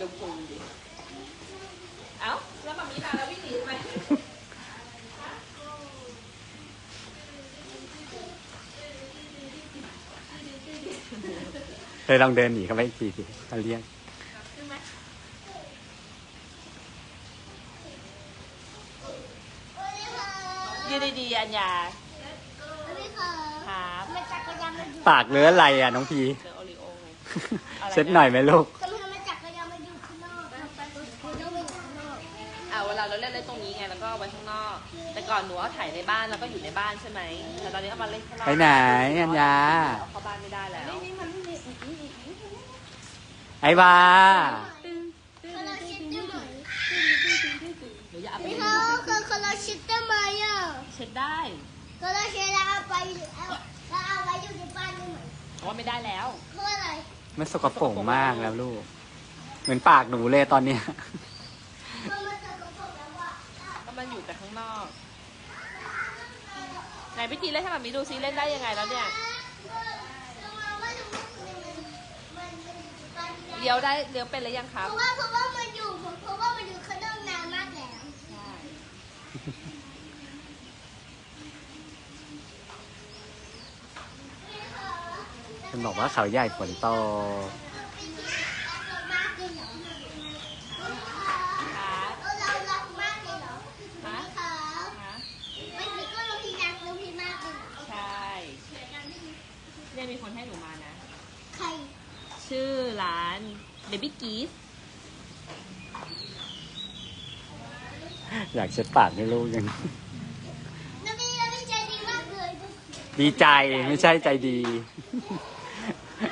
ดูพุงดิ เอ้า แล้วมามีมาแล้ววิ่งหนีทำไมเธอลองเดินหนีเขาไปอีกทีสิเขาเรียกยืนดีๆอัญญาไม่เคยครับมันจักรยานมันอยู่ปากเลื้ออะไรอะ น้องพี เจอโอริโอไงอะไรนะเช็ดหน่อยไหมลูก ราเล่นเล่นตรงนี้ไงแล้วก็เอาไว้ข้างนอก แต่ก่อนหนูเอาถ่ายในบ้านแล้วก็อยู่ในบ้านใช่ไหมแต่ตอนนี้เอามาเล่นข้างนอกไปไหนอัญญา เอาเข้าบ้านไม่ได้แล้วไอ้บาคนเราชิดได้ไหมหนูอย่าเอาไปพี่เล่นเขาคือคนเราชิดได้ไหมอะเช็ดได้คนเราชิดแล้วเอาไปเอาแล้วเอาไว้อยู่ในบ้านได้ไหมเพราะว่าไม่ได้แล้วเพื่ออะไรมันสกปรกมากแล้วลูก เหมือนปากหนูเลยตอนเนี้ย อยู่แต่ข้างนอก ไหนพี่จีเล่นให้มามีดูซิเล่นได้ยังไงแล้วเนี่ย เลี้ยวได้เลี้ยวเป็นหรือยังคเพรับราะว่าเพราะว่ามันอยู่เพราะว่ามันอยู่ข้างนอกนานมากแล้วคุณบอกว่าเขาใหญ่ฝนตก มากเลยเหรอ ครับ เรารักมากเลยเหรอ ฮะ คะ ฮะ ไม่คิดว่าเราพี่รักเราพี่มากเลยเหรอ ใช่เนี่ยมีคนให้หนูมานะ ใคร ชื่อร้าน Baby g e e อยากเช็ดปากให้ลูกยังเราพี่เราพี่ใจดีมากเลยดีใจไม่ใช่ใจดี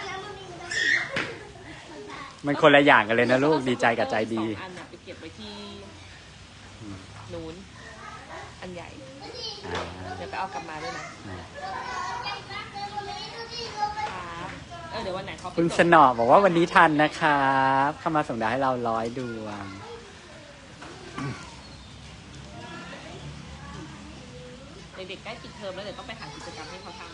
แล้วมันมีมันคนละอย่างกันเลยนะลูกดีใจกับใจดี สองอันน่ะไปเก็บไว้ที่นู้น อันใหญ่ อ่า เดี๋ยวไปเอากลับมาด้วยนะ อ่า ครับเออเดี๋ยววันไหนเขาไป คุณสส่งนอบอกว่าวันนี้ทันนะครับเข้ามาส่งดาวให้เราร้อยดวง เด็กๆใกล้ปิดเทอมแล้วเดี๋ยวต้องไปหากิจกรรมให้เขาทำ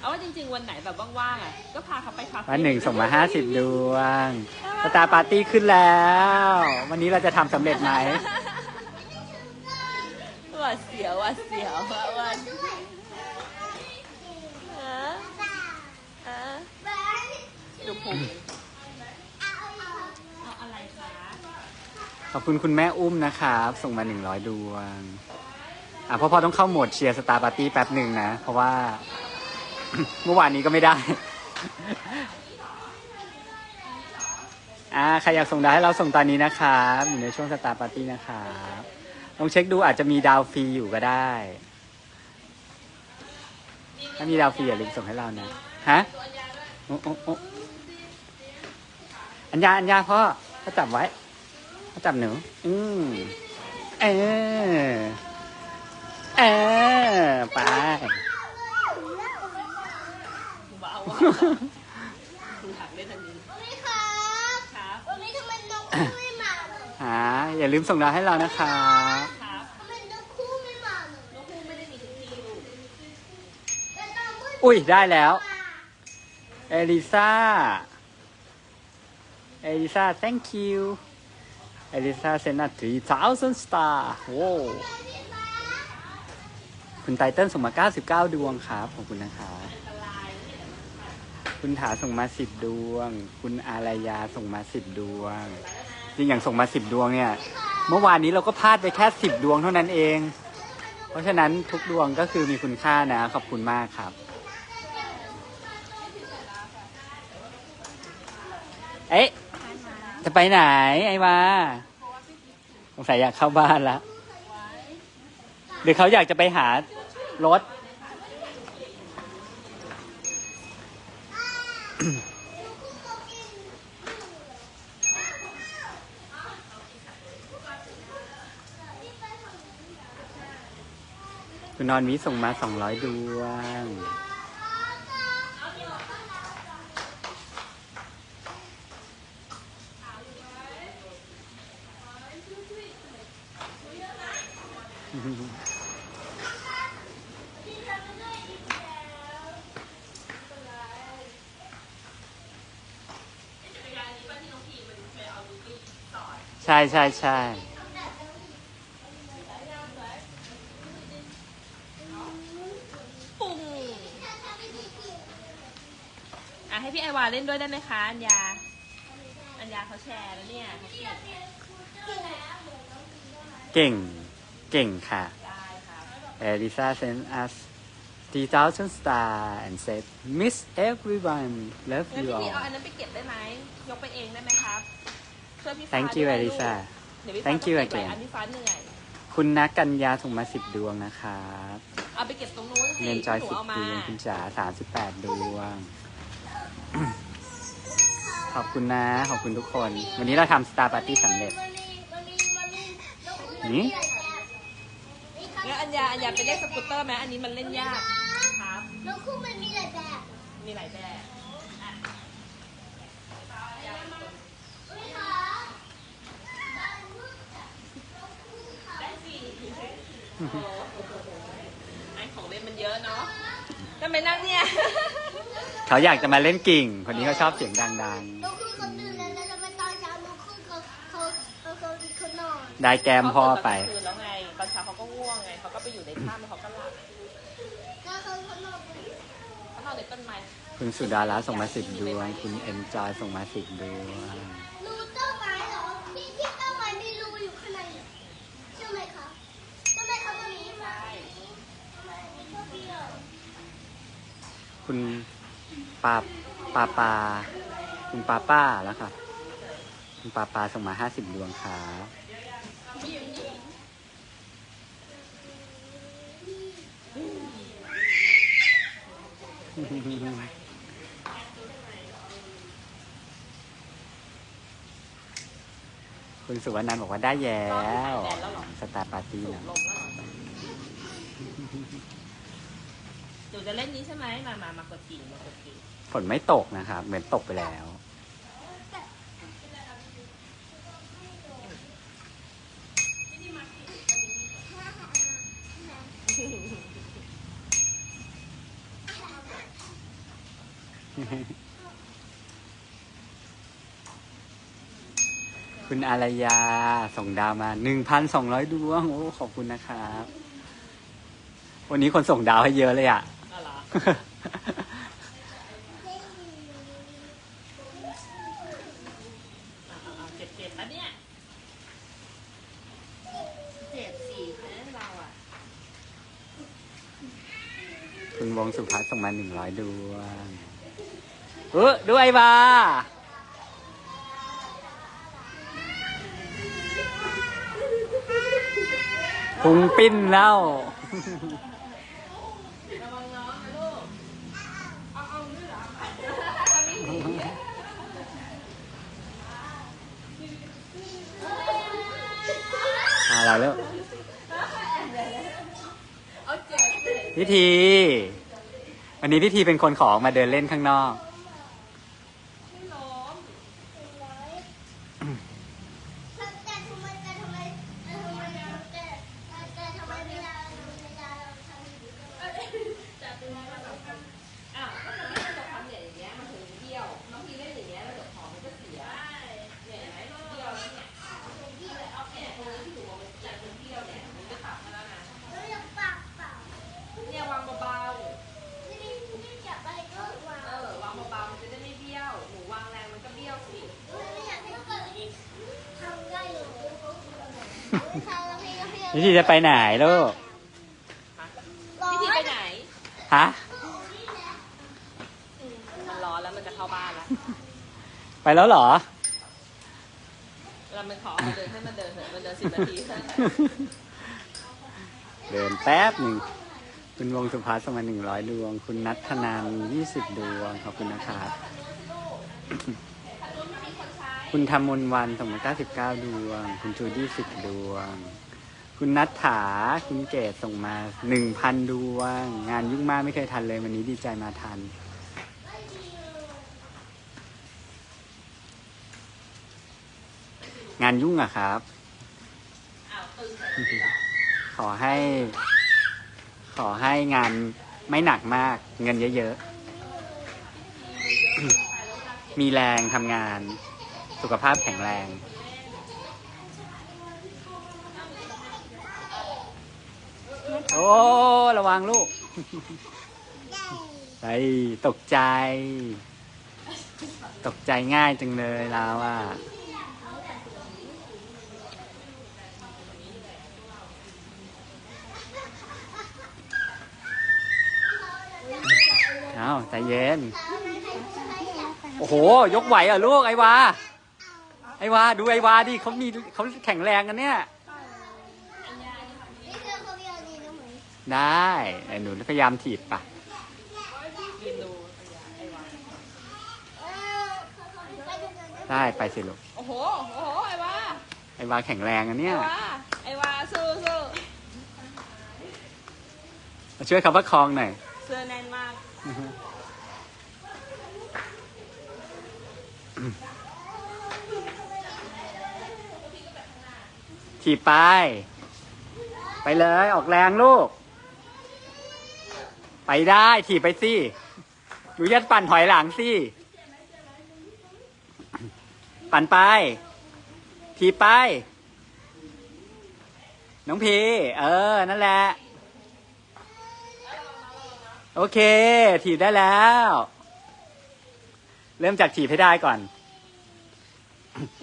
เอาว่าจริง ๆ วันไหนแบบว่างๆอะก็พาเขาไปคาเฟ่วันหนึ่งส่งมาห้าสิบดวงสตาร์ปาร์ตี้ขึ้นแล้ว วันนี้เราจะทำสำเร็จไหมหว่าดเสียวหว่าดเสียวว่าวันฮะฮะดู ผมเอาอะไรคะขอบคุณคุณแม่อุ้มนะครับ ส่งมาหนึ่งร้อยดวง อะพ่อพ่อต้องเข้าโหมดเชียร์สตาร์ปาร์ตี้แป๊บหนึ่งนะ เพราะว่า เมื่อวานนี้ก็ไม่ได้ อ่าใครอยากส่งดาวให้เราส่งตอนนี้นะครับอยู่ในช่วงสตาร์ปาร์ตี้นะครับลองเช็คดูอาจจะมีดาวฟรีอยู่ก็ได้ ถ้ามีดาวฟรีอย่าลืมส่งให้เรานะฮะโอ้โอ้ อัญญาอัญญาพ่อพ่อจับไว้พ่อจับหนูอืมเออเออไปเบาอะคุณถักเล่นอันนี้ วันนี้ครับครับวันนี้ทำไมนกคู่ไม่มาเลยอ่าอย่าลืมส่งดาวให้เรานะครับครับทำไมนกคู่ไม่มานกฮูกไม่ได้มีทุกที่ลูกแล้วตอนมืดอุ้ยได้แล้ว เอลิซา เอลิซา thank you เอลิซาเซนต์3,000 star โว้วคุณไตเติ้ลส่งมา 99 ดวงครับขอบคุณนะครับคุณถาส่งมา 10 ดวง คุณอารยาส่งมา 10 ดวง จริงอย่างส่งมา 10 ดวงเนี่ย เมื่อวานนี้เราก็พลาดไปแค่ 10 ดวงเท่านั้นเอง เพราะฉะนั้นทุกดวงก็คือมีคุณค่านะ ขอบคุณมากครับเอ๊ะ จะไปไหนไอ้วาสงสัยอยากเข้าบ้านแล้วหรือเขาอยากจะไปหารถ คุณนอนวิส่งมาสองร้อยดวง ใช่ใช่ใช่ปุ่งอะให้พี่ไอวาเล่นด้วยได้ไหมคะอัญญา อัญญาเขาแชร์แล้วเนี่ย เก่ง เก่งเก่งค่ะได้ครับ Elisa sent us 3,000 star and said miss everyone love งั้น you พี่พี all เอาอันนั้นไปเก็บได้ไหมยกไปเองได้ไหมครับช่วยพี่ฟ้า Thank you ด้วยลูก Elisa เดี๋ยวพี่ฟ้า Thank ต้อง you เก็บไว้ again อันพี่ฟ้าเหนื่อยคุณนักกัญญาส่งมาสิบดวงนะครับเอาไปเก็บตรงนู้นสิเงินจอยหนูสิบเอาดมาวงคุณจ๋าสามสิบแปดดวง ขอบคุณนะ ขอบคุณทุกคน วันนี้เราทำสตาร์ปาร์ตี้สำเร็จ นี่ งั้นอัญญาอัญญาไปเล่นสกูตเตอร์ไหมอันนี้มันเล่นยากครับนกคู่มันมีหลายแบบ มีหลายแบบไม่ขอได้สิไอของเล่นมันเยอะเนาะทำไมนั่งเนี่ย เขาอยากจะมาเล่นกิ่ง คนนี้เขาชอบเสียงดังนกคู่คนตื่นแล้ว คุณสุดารัตน์ส่งมาสิบดวง คุณเอ็นจอยส่งมาสิบดวง รูต้นไม้เหรอที่ที่ต้นไม้มีรูอยู่ข้างในใช่ไหมคะใช่ไหมคะมันมีไหมมีเท่าเดียวคุณปาปาปา คุณปาป้าแล้วค่ะ คุณปาปาส่งมาห้าสิบดวงครับ คุณสุวรรณันท์บอกว่าได้แย้ว สตาร์ปาร์ตี้สูนะบลมแล้วเหรอหนูจะเล่นนี้ใช่ไหมมามามากดกิ่งมากดกิ่งฝนไม่ตกนะครับ เหมือนตกไปแล้ว อารยา ส่งดาวมาหนึ่งพันสองร้อยดวง โอ้ ขอบคุณนะครับ วันนี้คนส่งดาวให้เยอะเลยอะอ๋อเหรออะอะอะเจ็บเจ็บปะเนี่ยเจ็บสิเพื่อนเราอะคุณวงสุภัสส่งมาหนึ่งร้อยดวง เออด้วยบา พุงปิ้นแล้ว อะลูกเอาเอาด้วยเหรอจะไม่หนีอะอะไรแล้วเอาเจ็บเลยพิธี วันนี้พิธีเป็นคนขอมาเดินเล่นข้างนอก ไม่ล้ม แต่ทำไมแต่ทำไมแต่ทำไมแต่แต่ทำไมเวลาเวลาเราทำอย่างนี้ก็ จับตัวมาสองคนอ้าวก็มันไม่ใช่ตัวความเหนื่อยอย่างเงี้ยมันถึงเบี้ยวน้องพีเล่นอย่างเงี้ยแล้วเดี๋ยวของมันก็เสียเหนื่อยไหมเบี้ยวแล้วเนี่ยพี่เลยเอาแขนตรงนี้ที่หนูเอาไปจับตรงเบี้ยวเนี่ยมันจะตัดมาแล้วนะ เราอยากปากเปล่า เนี่ยวางเบา ไม่ได้ไม่ได้จับอะไรก็วาง ๆเออวางเบาๆมันจะได้ไม่เบี้ยว หนูวางแรงมันก็เบี้ยวสิ ไม่อยากให้เกิดทำได้เลยทำแล้ วพี่ก็พี่พิธีจะไปไหนลูกพี่ทีไปไหน ฮะ มันร้อนแล้วมันจะเข้าบ้านแล้วไปแล้วเหรอเวลามันขอเอามาเดินให้มันเดินเถอะมันเดินสิบนาทีเท่านั้น เดินแป๊บหนึ่ง คุณวงสุภัสส่งมาหนึ่งร้อยดวง คุณนัทธนันยี่สิบดวง ขอบคุณนะครับ คุณธรรมนวันส่งมาเก้าสิบเก้าดวง คุณจูดี้สิบดวง คุณนัทถาคุณเกดส่งมาหนึ่งพันดวง งานยุ่งมากไม่เคยทันเลยวันนี้ดีใจมาทัน งานยุ่งอะครับ ขอให้ ขอให้งานไม่หนักมาก เงินเยอะๆ มีแรงทำงาน สุขภาพแข็งแรง โอ้ ระวังลูกไอ้ตกใจ ตกใจง่ายจังเลยเราอะเอาใจเย็น โอ้โห ยกไหวเหรอะลูกไอวา ไอวา ดูไอวาดิเขามีเขาแข็งแรงกันเนี่ย นี่คือเขาเรียกดีนะเหมือน ได้ไอ้หนูพยายามถีบปะเออเขาเขาไปดูกันนะได้ไปสิลูก โอ้โห โอ้โห ไอ้วาไอวาแข็งแรงอันเนี่ยไอ้วาไอ้วาสู้สู้มาช่วยเขาประคองหน่อยเสื้อแน่นมาก ถีบไป ไปเลยออกแรงลูก ไปได้ถีบไปสิหนูยัดปั่นถอยหลังสิปั่นไป ถีบไป น้องพีเออ นั่นแหละ โอเค ถีบได้แล้ว เริ่มจากถีบให้ได้ก่อน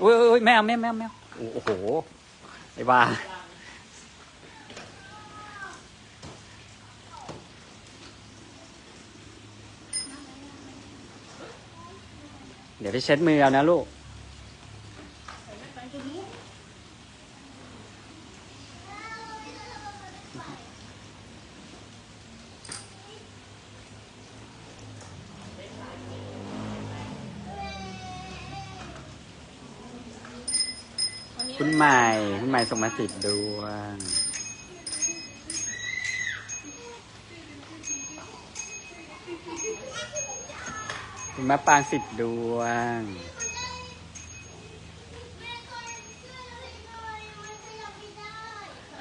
อุ้ยอุ้ยแมวแมวแมวแมวโอ้โหไอ้บ้า ดี๋ยวไปเช็ดมือเอานะลูก คุณใหม่ คุณใหม่ส่งมาสิบดวง มะปางสิบดวง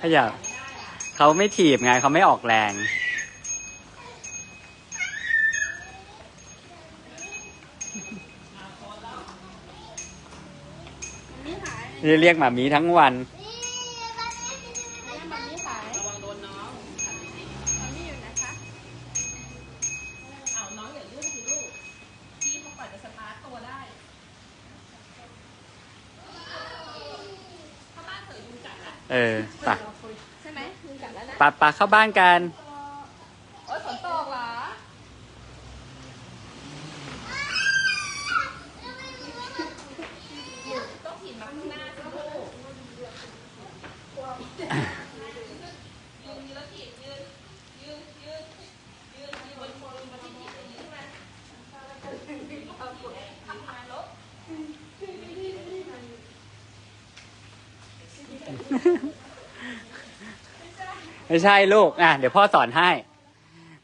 ขยับเขาไม่ถีบไงเขาไม่ออกแรงนี่เรียกหมามีทั้งวัน ระวังโดนน้องมันนี่อยู่นะคะอ้าวน้องอย่าลื่นสิลูก พี่เขาปัดจะสตาร์ทตัวได้เข้าบ้านเถอะยุงกัดแล้ว เออปะใช่ไหมยุงกัดแล้วนะปะปะเข้าบ้านกัน โอ๊ยฝนตกเหรอ ต้องหินมาข้างหน้าสิลูกยืนยืนแล้วถีบยืนยืนยืนยืนยืนบนโคนบนที่ถีบเลยยืนมาทำงานลบ ไม่ใช่ลูกอะเดี๋ยวพ่อสอนให้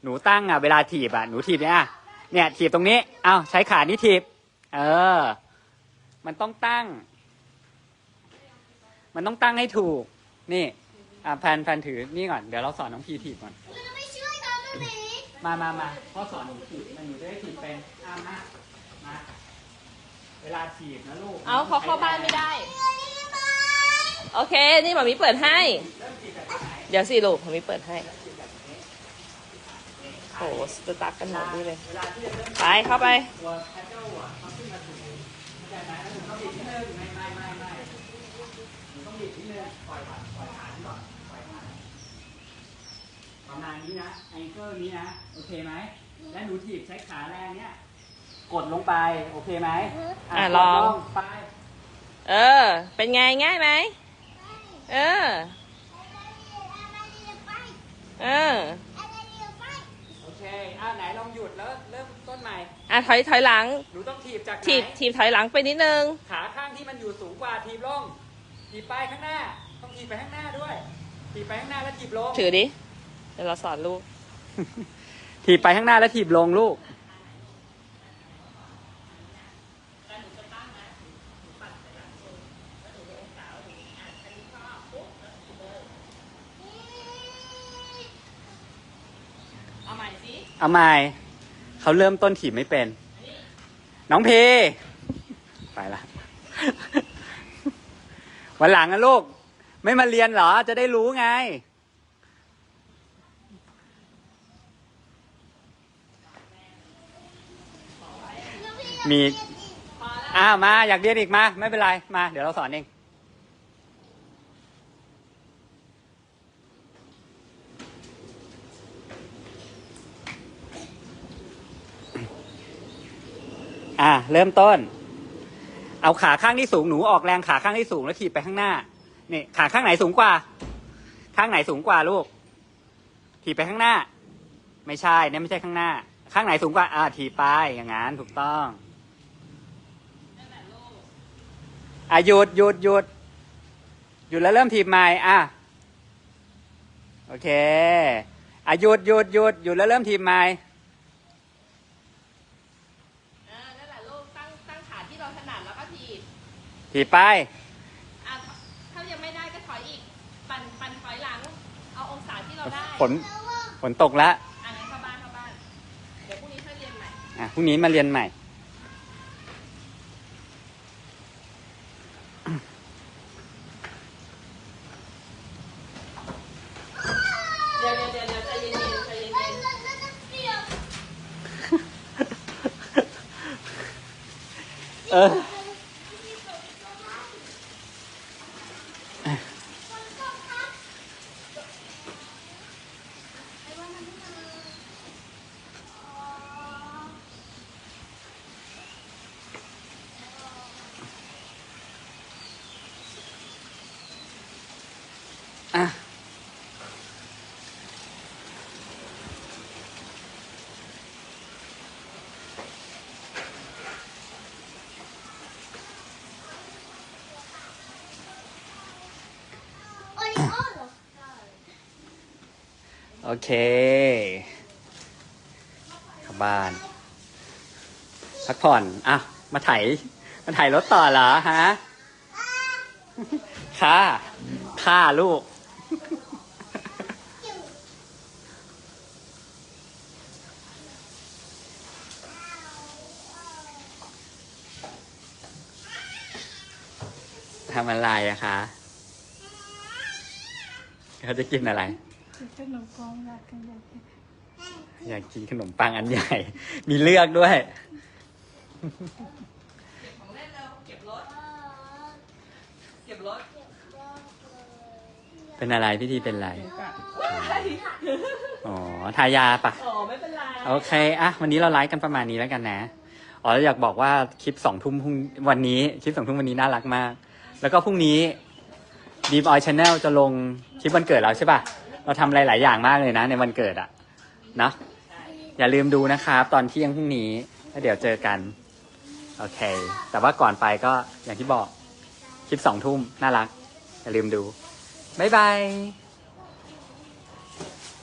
หนูตั้งอะเวลาถีบอะหนูถีบเนี่ยอะเนี่ยถีบตรงนี้เอาใช้ขานี้ถีบ เออ มันต้องตั้ง มันต้องตั้งให้ถูก นี่อะแพนแพนถือนี่ก่อนเดี๋ยวเราสอนน้องพีถีบก่อนเราไม่ช่วยเขาตรงนี้มามามาพ่อสอนหนูถีบมันหนูจะได้ถีบเป็นอะมามาเวลาถีบนะลูกเอาเขาเข้าบ้านไม่ได้ โอเค นี่หมามีเปิดให้ เดี๋ยวสิลูกหมามีเปิดให้โหสตาร์ทกันหมดนี่เลย ไป เข้าไปตัวแพดเดิลอะเขาขึ้นมาถูกเข้าใจไหมแล้วหนูต้องบิดนิดนึงไม่ไม่ไม่ไม่หนูต้องบิดนิดนึงปล่อยผ่านปล่อยฐานก่อนปล่อยฐานประมาณนี้นะแองเกิลนี้นะ โอเคไหม และหนูถีบใช้ขาแรงเนี้ย กดลงไป โอเคไหมอะกดลอง ไป เออ เป็นไงง่ายไหม เออ เออ โอเคอะไหนลองหยุดแล้วเริ่มต้นใหม่ อะถอยถอยหลัง หนูต้องถีบจากไหนถีบถีบถอยหลังไปนิดนึง ขาข้างที่มันอยู่สูงกว่าถีบลง ถีบไปข้างหน้า ต้องถีบไปข้างหน้าด้วย ถีบไปข้างหน้าแล้วถีบลง ถือดิ เดี๋ยวเราสอนลูก ถีบไปข้างหน้าแล้วถีบลงลูก ทำไมเขาเริ่มต้นถีบไม่เป็น น้องเพ ไปละ วันหลังนะลูก ไม่มาเรียนหรอ จะได้รู้ไง มีอ้าวมา อยากเรียนอีกมา ไม่เป็นไร มา เดี๋ยวเราสอนเอง เริ่มต้น เอาขาข้างที่สูงหนูออกแรงขาข้างที่สูงแล้วถีบไปข้างหน้านี่ขาข้างไหนสูงกว่า ข้างไหนสูงกว่าลูก ถีบไปข้างหน้า ไม่ใช่เนี่ยไม่ใช่ข้างหน้า ข้างไหนสูงกว่า อ่า ถีบไปอย่างนั้นถูกต้องอะหยุดหยุดหยุดหยุดแล้วเริ่มถีบใหม่อะโอเคอะหยุดหยุดหยุดหยุดแล้วเริ่มถีบใหม่ อ่านั่นแหละลูกตั้งตั้งขาที่เราถนัดแล้วก็ถีบ ถีบไป อะถ้ายังไม่ได้ก็ถอยอีก ปั่นปั่นถอยหลัง เอาองศาที่เราได้ฝนฝนตกแล้วอะงั้นเข้าบ้านเข้าบ้าน เดี๋ยวพรุ่งนี้ค่อยเรียนใหม่ อะพรุ่งนี้มาเรียนใหม่ เดี๋ยวเดี๋ยวเดี๋ยวเดี๋ยวใจเย็นๆใจเย็นแล้วก็จะเปรี้ยวเออ โอเคกลับบ้าน พักผ่อนอะมาไถมาไถรถต่อเหรอฮะค่ะค่ะลูก ทำอะไรอะคะ เขาจะกินอะไร ขนมกองรักกันอยากกินอยากกินขนมปังอันใหญ่ มีเลือกด้วยๆเก็บของเล่นเร็วเก็บรถ เก็บรถเป็นอะไรพี่ทีเป็นอะไร อ๋อ ทายาปะอ๋อไม่เป็นไร โอเค อะ วันนี้เราไลฟ์กันประมาณนี้แล้วกันนะ อ๋อแล้วอยากบอกว่าคลิปสองทุ่มพรุ่งวันนี้ คลิปสองทุ่มวันนี้น่ารักมาก แล้วก็พรุ่งนี้ Deep Oil Channel จะลงคลิปวันเกิดเราใช่ป่ะ เราทำอะไรหลายอย่างมากเลยนะ ในวันเกิดอะเนาะอย่าลืมดูนะครับ ตอนเที่ยงพรุ่งนี้แล้วเดี๋ยวเจอกัน โอเค แต่ว่าก่อนไปก็อย่างที่บอก คลิปสองทุ่มน่ารัก อย่าลืมดูบายบาย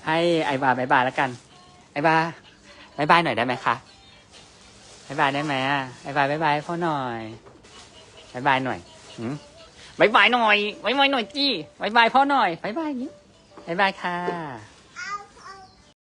ให้ไอบาบายบายแล้วกัน ไอบาบายบายหน่อยได้ไหมคะบายบายได้ไหมอะบายบายบายบายพ่อหน่อยบายบายหน่อยบายบายหน่อยบายบายหน่อยจี้บายบายพ่อหน่อยบายบายอย่างนี้ บายบายค่ะ